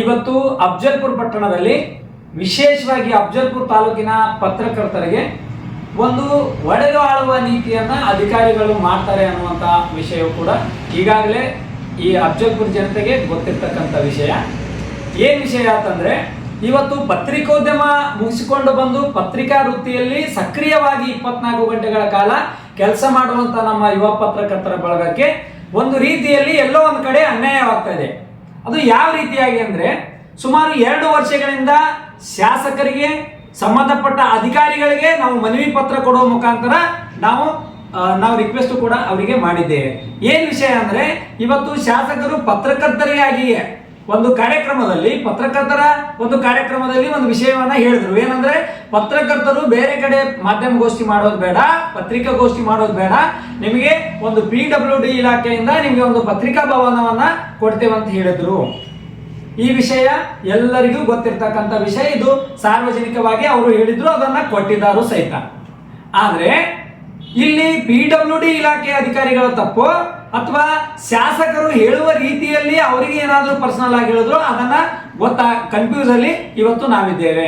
ಇವತ್ತು ಅಫ್ಜಲ್ಪುರ್ ಪಟ್ಟಣದಲ್ಲಿ ವಿಶೇಷವಾಗಿ ಅಫ್ಜಲ್ಪುರ್ ತಾಲೂಕಿನ ಪತ್ರಕರ್ತರಿಗೆ ಒಂದು ಒಡೆದು ಆಳುವ ನೀತಿಯನ್ನ ಅಧಿಕಾರಿಗಳು ಮಾಡ್ತಾರೆ ಅನ್ನುವಂಥ ವಿಷಯವು ಕೂಡ ಈಗಾಗಲೇ ಈ ಅಫ್ಜಲ್ಪುರ್ ಜನತೆಗೆ ಗೊತ್ತಿರ್ತಕ್ಕಂಥ ವಿಷಯ. ಏನ್ ವಿಷಯ ಅಂತಂದ್ರೆ, ಇವತ್ತು ಪತ್ರಿಕೋದ್ಯಮ ಮುಗಿಸಿಕೊಂಡು ಬಂದು ಪತ್ರಿಕಾ ವೃತ್ತಿಯಲ್ಲಿ ಸಕ್ರಿಯವಾಗಿ ಇಪ್ಪತ್ನಾಲ್ಕು ಗಂಟೆಗಳ ಕಾಲ ಕೆಲಸ ಮಾಡುವಂತ ನಮ್ಮ ಯುವ ಪತ್ರಕರ್ತರ ಬಳಗಕ್ಕೆ ಒಂದು ರೀತಿಯಲ್ಲಿ ಎಲ್ಲೋ ಒಂದು ಕಡೆ ಅನ್ಯಾಯವಾಗ್ತಾ ಇದೆ. ಅದು ಯಾವ ರೀತಿಯಾಗಿ ಅಂದ್ರೆ ಸುಮಾರು ಎರಡು ವರ್ಷಗಳಿಂದ ಶಾಸಕರಿಗೆ ಸಂಬಂಧಪಟ್ಟ ಅಧಿಕಾರಿಗಳಿಗೆ ನಾವು ಮನವಿ ಪತ್ರ ಕೊಡುವ ಮುಖಾಂತರ ನಾವು ನಾವು ರಿಕ್ವೆಸ್ಟ್ ಕೂಡ ಅವರಿಗೆ ಮಾಡಿದ್ದೇವೆ. ಏನ್ ವಿಷಯ ಅಂದ್ರೆ, ಇವತ್ತು ಶಾಸಕರು ಪತ್ರಕರ್ತರಿಗಾಗಿಯೇ ಒಂದು ಕಾರ್ಯಕ್ರಮದಲ್ಲಿ ಪತ್ರಕರ್ತರ ಒಂದು ಕಾರ್ಯಕ್ರಮದಲ್ಲಿ ಒಂದು ವಿಷಯವನ್ನ ಹೇಳಿದ್ರು. ಏನಂದ್ರೆ, ಪತ್ರಕರ್ತರು ಬೇರೆ ಕಡೆ ಮಾಧ್ಯಮಗೋಷ್ಠಿ ಮಾಡೋದು ಬೇಡ, ಪತ್ರಿಕಾಗೋಷ್ಠಿ ಮಾಡೋದು ಬೇಡ. ನಿಮಗೆ ಒಂದು ಪಿ ಡಬ್ಲ್ಯೂ ಡಿ ಇಲಾಖೆಯಿಂದ ನಿಮಗೆ ಒಂದು ಪತ್ರಿಕಾ ಭವನವನ್ನ ಕೊಡ್ತೇವೆ ಅಂತ ಹೇಳಿದ್ರು. ಈ ವಿಷಯ ಎಲ್ಲರಿಗೂ ಗೊತ್ತಿರ್ತಕ್ಕಂಥ ವಿಷಯ. ಇದು ಸಾರ್ವಜನಿಕವಾಗಿ ಅವರು ಹೇಳಿದ್ರು, ಅದನ್ನ ಕೊಟ್ಟಿದ್ದಾರು ಸಹಿತ. ಆದ್ರೆ ಇಲ್ಲಿ ಪಿ ಡಬ್ಲ್ಯೂ ಡಿ ಇಲಾಖೆ ಅಧಿಕಾರಿಗಳ ತಪ್ಪು ಅಥವಾ ಶಾಸಕರು ಹೇಳುವ ರೀತಿಯಲ್ಲಿ ಅವರಿಗೆ ಏನಾದರೂ ಪರ್ಸನಲ್ ಆಗಿ ಹೇಳಿದ್ರು, ಅದನ್ನ ಗೊತ್ತಾ ಕನ್ಫ್ಯೂಸ್ ಅಲ್ಲಿ ಇವತ್ತು ನಾವಿದ್ದೇವೆ.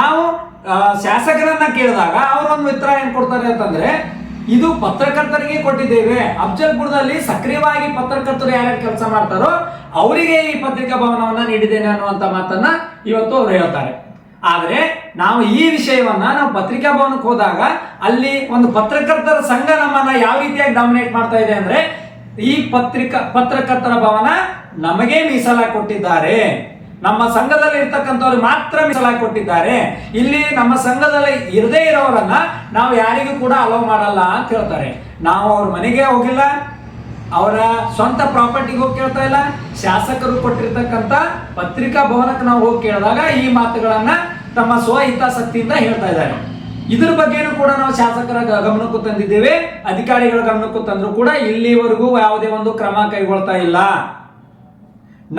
ನಾವು ಶಾಸಕರನ್ನ ಕೇಳಿದಾಗ ಅವರೊಂದು ಮಿತ್ರ ಏನ್ ಕೊಡ್ತಾರೆ ಅಂತಂದ್ರೆ, ಇದು ಪತ್ರಕರ್ತರಿಗೆ ಕೊಟ್ಟಿದ್ದೇವೆ. ಅಫ್ಜಲ್ಪುರದಲ್ಲಿ ಸಕ್ರಿಯವಾಗಿ ಪತ್ರಕರ್ತರು ಯಾರ್ಯಾರು ಕೆಲಸ ಮಾಡ್ತಾರೋ, ಅವರಿಗೆ ಈ ಪತ್ರಿಕಾ ಭವನವನ್ನ ನೀಡಿದ್ದೇನೆ ಅನ್ನುವಂತ ಮಾತನ್ನ ಇವತ್ತು ಅವ್ರು ಹೇಳ್ತಾರೆ. ಆದ್ರೆ ನಾವು ಈ ವಿಷಯವನ್ನ ನಾವು ಪತ್ರಿಕಾ ಭವನಕ್ಕೆ ಹೋದಾಗ ಅಲ್ಲಿ ಒಂದು ಪತ್ರಕರ್ತರ ಸಂಘ ನಮ್ಮನ್ನ ಯಾವ ರೀತಿಯಾಗಿ ಡಾಮಿನೇಟ್ ಮಾಡ್ತಾ ಇದೆ ಅಂದ್ರೆ ಈ ಪತ್ರಿಕಾ, ಪತ್ರಕರ್ತರ ಭವನ ನಮಗೆ ಮೀಸಲಾಗಿ ಕೊಟ್ಟಿದ್ದಾರೆ. ನಮ್ಮ ಸಂಘದಲ್ಲಿ ಇರ್ತಕ್ಕಂಥವ್ರು ಮಾತ್ರ ಮೀಸಲಾಗಿ ಕೊಟ್ಟಿದ್ದಾರೆ. ಇಲ್ಲಿ ನಮ್ಮ ಸಂಘದಲ್ಲಿ ಇರದೇ ಇರೋರನ್ನ ನಾವು ಯಾರಿಗೂ ಕೂಡ ಅಲೋ ಮಾಡಲ್ಲ ಅಂತ ಹೇಳ್ತಾರೆ. ನಾವು ಅವ್ರ ಮನೆಗೆ ಹೋಗಿಲ್ಲ ಅವರ ಸ್ವಂತ ಪ್ರಾಪರ್ಟಿಗೆ ಹೋಗಿ ಕೇಳ್ತಾ ಇಲ್ಲ. ಶಾಸಕರು ಕೊಟ್ಟಿರ್ತಕ್ಕಂಥ ಪತ್ರಿಕಾ ಭವನಕ್ಕೆ ನಾವು ಹೋಗಿ ಕೇಳಿದಾಗ ಈ ಮಾತುಗಳನ್ನ ತಮ್ಮ ಸ್ವಹಿತಾಸಕ್ತಿಯಿಂದ ಹೇಳ್ತಾ ಇದ್ದಾರೆ. ಇದ್ರ ಬಗ್ಗೆನೂ ಕೂಡ ನಾವು ಶಾಸಕರ ಗಮನಕ್ಕೂ ತಂದಿದ್ದೇವೆ. ಅಧಿಕಾರಿಗಳ ಗಮನಕ್ಕೂ ತಂದ್ರು ಕೂಡ ಇಲ್ಲಿವರೆಗೂ ಯಾವುದೇ ಒಂದು ಕ್ರಮ ಕೈಗೊಳ್ತಾ ಇಲ್ಲ.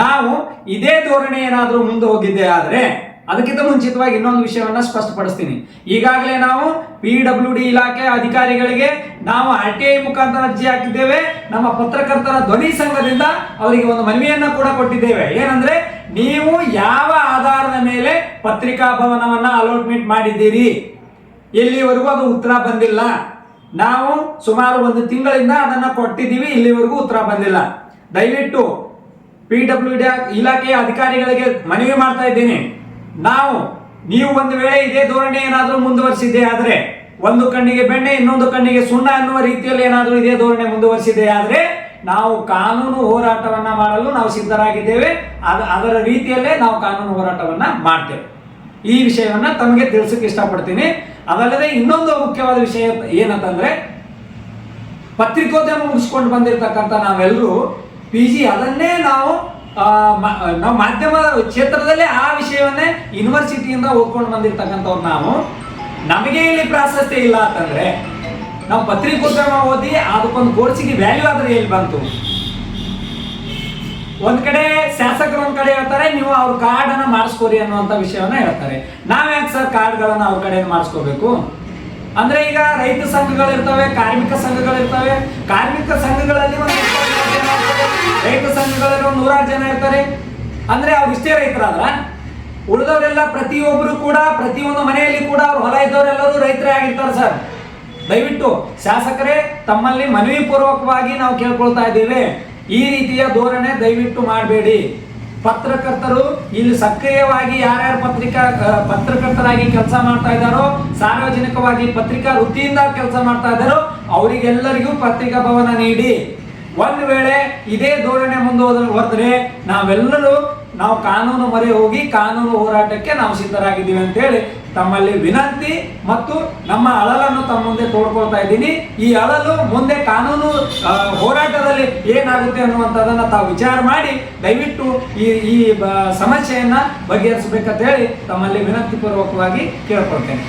ನಾವು ಇದೇ ಧೋರಣೆ ಏನಾದರೂ ಮುಂದೆ ಹೋಗಿದ್ದೆ ಆದ್ರೆ ಅದಕ್ಕಿಂತ ಮುಂಚಿತವಾಗಿ ಇನ್ನೊಂದು ವಿಷಯವನ್ನ ಸ್ಪಷ್ಟಪಡಿಸ್ತೀನಿ. ಈಗಾಗಲೇ ನಾವು ಪಿ ಡಬ್ಲ್ಯೂ ಡಿ ಇಲಾಖೆ ಅಧಿಕಾರಿಗಳಿಗೆ ನಾವು ಆರ್ ಟಿ ಐ ಮುಖಾಂತರ ಅರ್ಜಿ ಹಾಕಿದ್ದೇವೆ. ನಮ್ಮ ಪತ್ರಕರ್ತರ ಧ್ವನಿ ಸಂಘದಿಂದ ಅವರಿಗೆ ಒಂದು ಮನವಿಯನ್ನ ಕೂಡ ಕೊಟ್ಟಿದ್ದೇವೆ. ಏನಂದ್ರೆ, ನೀವು ಯಾವ ಆಧಾರದ ಮೇಲೆ ಪತ್ರಿಕಾ ಭವನವನ್ನ ಅಲಾಟ್ಮೆಂಟ್ ಮಾಡಿದ್ದೀರಿ? ಎಲ್ಲಿವರೆಗೂ ಅದು ಉತ್ತರ ಬಂದಿಲ್ಲ. ನಾವು ಸುಮಾರು ಒಂದು ತಿಂಗಳಿಂದ ಅದನ್ನ ಕೊಟ್ಟಿದ್ದೀವಿ, ಇಲ್ಲಿವರೆಗೂ ಉತ್ತರ ಬಂದಿಲ್ಲ. ದಯವಿಟ್ಟು ಪಿ ಡಬ್ಲ್ಯೂ ಡಿ ಇಲಾಖೆಯ ಅಧಿಕಾರಿಗಳಿಗೆ ಮನವಿ ಮಾಡ್ತಾ ಇದ್ದೀನಿ. ನಾವು, ನೀವು ಒಂದು ವೇಳೆ ಇದೇ ಧೋರಣೆ ಏನಾದರೂ ಮುಂದುವರಿಸಿದ್ದೆ ಆದರೆ, ಒಂದು ಕಣ್ಣಿಗೆ ಬೆಣ್ಣೆ, ಇನ್ನೊಂದು ಕಣ್ಣಿಗೆ ಸುಣ್ಣ ಅನ್ನುವ ರೀತಿಯಲ್ಲಿ ಏನಾದರೂ ಇದೇ ಧೋರಣೆ ಮುಂದುವರಿಸಿದೆ ಆದರೆ, ನಾವು ಕಾನೂನು ಹೋರಾಟವನ್ನ ಮಾಡಲು ನಾವು ಸಿದ್ಧರಾಗಿದ್ದೇವೆ. ಅದ, ಅದರ ರೀತಿಯಲ್ಲೇ ನಾವು ಕಾನೂನು ಹೋರಾಟವನ್ನ ಮಾಡ್ತೇವೆ. ಈ ವಿಷಯವನ್ನ ತಮಗೆ ತಿಳಿಸಕ್ಕೆ ಇಷ್ಟಪಡ್ತೀನಿ. ಅದಲ್ಲದೆ ಇನ್ನೊಂದು ಮುಖ್ಯವಾದ ವಿಷಯ ಏನಂತಂದ್ರೆ, ಪತ್ರಿಕೋದ್ಯಮ ಮುಗಿಸ್ಕೊಂಡು ಬಂದಿರತಕ್ಕಂಥ ನಾವೆಲ್ಲರೂ ಪಿ ಜಿ ಅದನ್ನೇ ನಾವು ನಾವು ಮಾಧ್ಯಮ ಕ್ಷೇತ್ರದಲ್ಲೇ ಆ ವಿಷಯವನ್ನೇ ಯೂನಿವರ್ಸಿಟಿಯಿಂದ ಓದ್ಕೊಂಡು ಬಂದಿರ್ತಕ್ಕಂಥವ್ರು ನಾವು. ನಮಗೆ ಇಲ್ಲಿ ಪ್ರಾಶಸ್ತ್ಯ ಇಲ್ಲ ಅಂತಂದ್ರೆ ನಾವು ಪತ್ರಿಕೋದ್ಯಮ ಓದಿ ಅದಕ್ಕೊಂದು ಕೋರ್ಸಿಗೆ ವ್ಯಾಲ್ಯೂ ಆದ್ರೆ ಎಲ್ಲಿ ಬಂತು? ಒಂದ್ ಕಡೆ ಶಾಸಕರು ಒಂದ್ ಕಡೆ ಹೇಳ್ತಾರೆ, ನೀವು ಅವ್ರ ಕಾರ್ಡ್ ಅನ್ನ ಮಾಡಿಸ್ಕೋರಿ ಅನ್ನುವಂತ ವಿಷಯವನ್ನ ಹೇಳ್ತಾರೆ. ನಾವ್ ಯಾಕೆ ಸರ್ ಕಾರ್ಡ್ಗಳನ್ನ ಅವ್ರ ಕಡೆ ಮಾಡಿಸ್ಕೋಬೇಕು? ಅಂದ್ರೆ ಈಗ ರೈತ ಸಂಘಗಳಿರ್ತವೆ, ಕಾರ್ಮಿಕ ಸಂಘಗಳಿರ್ತವೆ. ಕಾರ್ಮಿಕ ಸಂಘಗಳಲ್ಲಿ ಒಂದು. ರೈತ ಸಂಘಗಳಲ್ಲಿ ನೂರಾರು ಜನ ಇರ್ತಾರೆ. ಅಂದ್ರೆ ಅವ್ರು ಇಷ್ಟೇ ರೈತರಾದ್ರ? ಉಳಿದವರೆಲ್ಲ ಪ್ರತಿಯೊಬ್ಬರು ಕೂಡ, ಪ್ರತಿಯೊಂದು ಮನೆಯಲ್ಲಿ ಕೂಡ ಅವ್ರ ಹೊಲ ಇದ್ದವರೆಲ್ಲರೂ ರೈತರೇ ಆಗಿರ್ತಾರೆ ಸರ್. ದಯವಿಟ್ಟು ಶಾಸಕರೇ, ತಮ್ಮಲ್ಲಿ ಮನವಿ ಪೂರ್ವಕವಾಗಿ ನಾವು ಕೇಳ್ಕೊಳ್ತಾ ಇದ್ದೇವೆ. ಈ ರೀತಿಯ ಧೋರಣೆ ದಯವಿಟ್ಟು ಮಾಡಬೇಡಿ. ಪತ್ರಕರ್ತರು ಇಲ್ಲಿ ಸಕ್ರಿಯವಾಗಿ ಯಾರ್ಯಾರು ಪತ್ರಿಕಾ ಪತ್ರಕರ್ತರಾಗಿ ಕೆಲಸ ಮಾಡ್ತಾ ಇದ್ದಾರೋ, ಸಾರ್ವಜನಿಕವಾಗಿ ಪತ್ರಿಕಾ ವೃತ್ತಿಯಿಂದ ಕೆಲಸ ಮಾಡ್ತಾ ಇದ್ದಾರೋ, ಅವರಿಗೆಲ್ಲರಿಗೂ ಪತ್ರಿಕಾ ಭವನ ನೀಡಿ. ಒಂದು ವೇಳೆ ಇದೇ ಧೋರಣೆ ಮುಂದುವರೆದ್ರೆ ಹೋದರೆ ನಾವೆಲ್ಲರೂ ನಾವು ಕಾನೂನು ಮೊರೆ ಹೋಗಿ ಕಾನೂನು ಹೋರಾಟಕ್ಕೆ ನಾವು ಸಿದ್ಧರಾಗಿದ್ದೀವಿ ಅಂತೇಳಿ ತಮ್ಮಲ್ಲಿ ವಿನಂತಿ ಮತ್ತು ನಮ್ಮ ಅಳಲನ್ನು ತಮ್ಮ ಮುಂದೆ ತೋಡ್ಕೊಳ್ತಾ ಇದ್ದೀನಿ. ಈ ಅಳಲು ಮುಂದೆ ಕಾನೂನು ಹೋರಾಟದಲ್ಲಿ ಏನಾಗುತ್ತೆ ಅನ್ನುವಂಥದ್ದನ್ನ ತಾವು ವಿಚಾರ ಮಾಡಿ ದಯವಿಟ್ಟು ಈ ಈ ಸಮಸ್ಯೆಯನ್ನ ಬಗೆಹರಿಸಬೇಕಂತ ಹೇಳಿ ತಮ್ಮಲ್ಲಿ ವಿನಂತಿ ಪೂರ್ವಕವಾಗಿ ಕೇಳ್ಕೊಳ್ತೇನೆ.